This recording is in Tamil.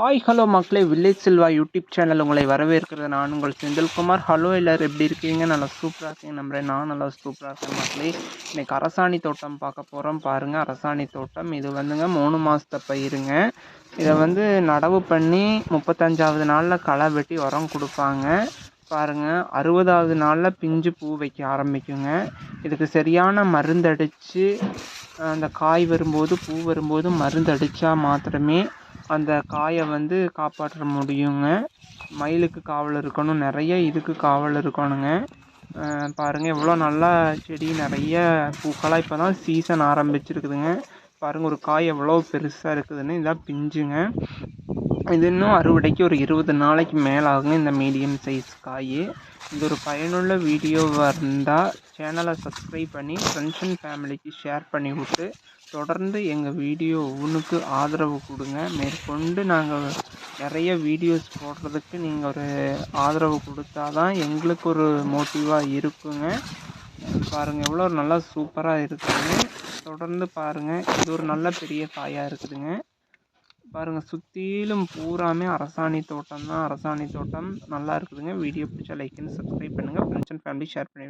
ஹாய் ஹலோ மக்களே. வில்லேஜ் செல்வா யூடியூப் சேனல் உங்களை வரவேற்கிறது நான் உங்கள் செந்தில்குமார். ஹலோ எல்லோரும் எப்படி இருக்கீங்க? நல்லா சூப்பராக இருக்கீங்க நம்புகிறேன் நான் நல்லா சூப்பராக இருக்கேன் மக்களே. இன்றைக்கி அரசாணி தோட்டம் பார்க்க போகிறோம் பாருங்கள் அரசாணி தோட்டம். இது வந்துங்க மூணு மாதத்தை பயிருங்க. இதை வந்து நடவு பண்ணி முப்பத்தஞ்சாவது நாளில் களை வெட்டி உரம் கொடுப்பாங்க. பாருங்கள் அறுபதாவது நாளில் பிஞ்சு பூ வைக்க ஆரம்பிக்குங்க. இதுக்கு சரியான மருந்தடித்து அந்த காய் வரும்போது பூ வரும்போது மருந்தடித்தா மாத்திரமே அந்த காயை வந்து காப்பாற்ற முடியுங்க. மயிலுக்கு காவல் இருக்கணும். நிறைய இதுக்கு காவல் இருக்கணுங்க. பாருங்கள் எவ்வளோ நல்லா செடி நிறைய பூக்களாக இப்போ தான் சீசன் ஆரம்பிச்சிருக்குதுங்க. பாருங்கள் ஒரு காய் எவ்வளோ பெருசாக இருக்குதுன்னு இதான் பிஞ்சுங்க. இது இன்னும் அறுவடைக்கு ஒரு இருபது நாளைக்கு மேலே ஆகுங்க இந்த மீடியம் சைஸ் காய். இது ஒரு பயனுள்ள வீடியோவாக இருந்தால் சேனலை சப்ஸ்கிரைப் பண்ணி ஃப்ரெண்ட்ஸ் அண்ட் ஃபேமிலிக்கு ஷேர் பண்ணி விட்டு தொடர்ந்து எங்கள் வீடியோ ஒவ்வொன்றுக்கு ஆதரவு கொடுங்க. மேற்கொண்டு நாங்கள் நிறைய வீடியோஸ் போடுறதுக்கு நீங்கள் ஒரு ஆதரவு கொடுத்தா தான் எங்களுக்கு ஒரு மோட்டிவாக இருக்குங்க. பாருங்கள் எவ்வளோ நல்லா சூப்பராக இருக்குதுங்க. தொடர்ந்து பாருங்கள் இது ஒரு நல்ல பெரிய காயாக இருக்குதுங்க. பாருங்கள் சுற்றிலும் பூராமே அரசாணி தோட்டம் தான் அரசாணி தோட்டம் நல்லா இருக்குதுங்க. வீடியோ பிடிச்சா லைக் பண்ணி சப்ஸ்கிரைப் பண்ணுங்கள் ஃப்ரெண்ட்ஸ் அண்ட் ஃபேமிலி ஷேர் பண்ணி